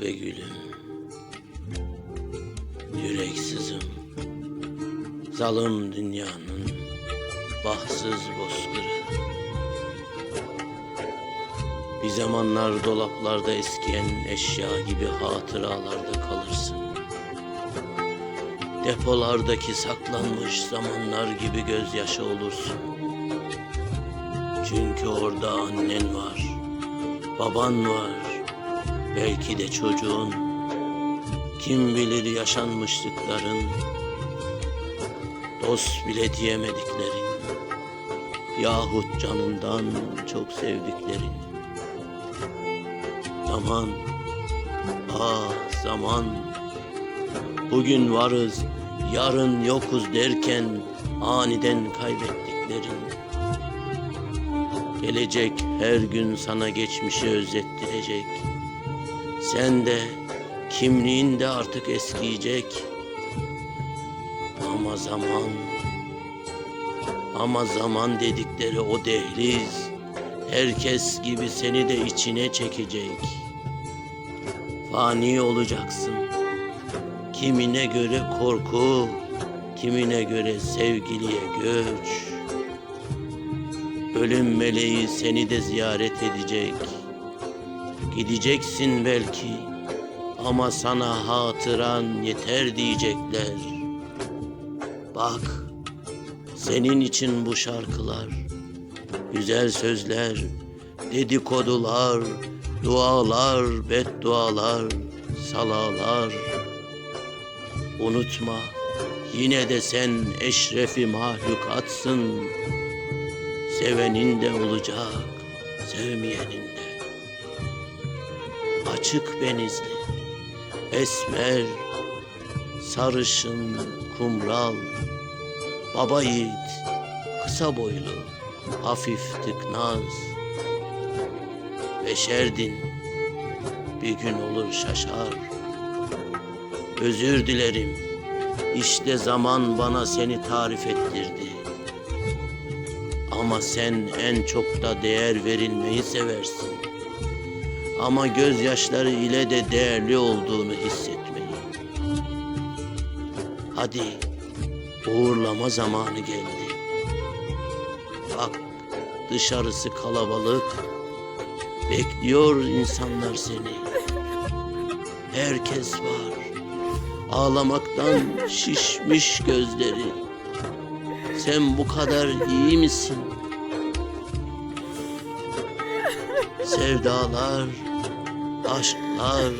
be gülüm. Yüreksizim. Zalim dünyanın bahtsız bozkırı. Bir zamanlar dolaplarda eskiyen eşya gibi hatıralarda kalırsın. Depolardaki saklanmış zamanlar gibi gözyaşı olursun. Çünkü orada annen var, baban var, belki de çocuğun. Kim bilir yaşanmışlıkların, dost bile diyemediklerin, yahut canından çok sevdiklerin. Zaman, ah zaman, bugün varız, yarın yokuz derken aniden kaybettiklerin. Gelecek her gün sana geçmişi özlettirecek. Sen de kimliğin de artık eskiyecek. Ama zaman, ama zaman dedikleri o dehliz, herkes gibi seni de içine çekecek. Fani olacaksın. Kimine göre korku, kimine göre sevgiliye göç. Ölüm meleği seni de ziyaret edecek. Gideceksin belki ama sana hatıran yeter diyecekler. Bak, senin için bu şarkılar, güzel sözler, dedikodular, dualar, beddualar, salalar. Unutma, yine de sen eşrefi mahlukatsın. Sevenin de olacak, sevmeyenin de. Açık benizli, esmer, sarışın, kumral, baba yiğit, kısa boylu, hafif tıknaz. Beşerdin, bir gün olur şaşar. Özür dilerim, işte zaman bana seni tarif ettirdi. Ama sen en çok da değer verilmeyi seversin. Ama gözyaşları ile de değerli olduğunu hissetmeyi. Hadi uğurlama zamanı geldi. Bak dışarısı kalabalık. Bekliyor insanlar seni. Herkes var. Ağlamaktan şişmiş gözleri. Sen bu kadar iyi misin? Sevdalar, aşklar,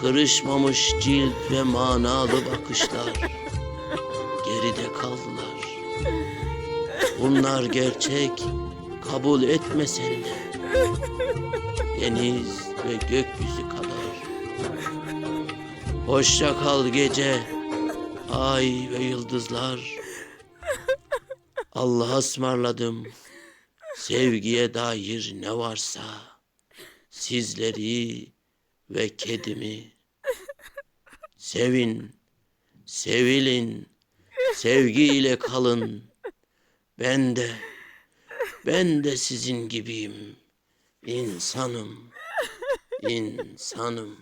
kırışmamış cilt ve manalı bakışlar geride kaldılar. Bunlar gerçek, kabul etmesen de deniz ve gökyüzü kadar. Hoşça kal gece, ay ve yıldızlar. Allah'a ısmarladım. Sevgiye dair ne varsa sizleri ve kedimi sevin, sevilin, sevgiyle kalın. Ben de, ben de sizin gibiyim. İnsanım, insanım.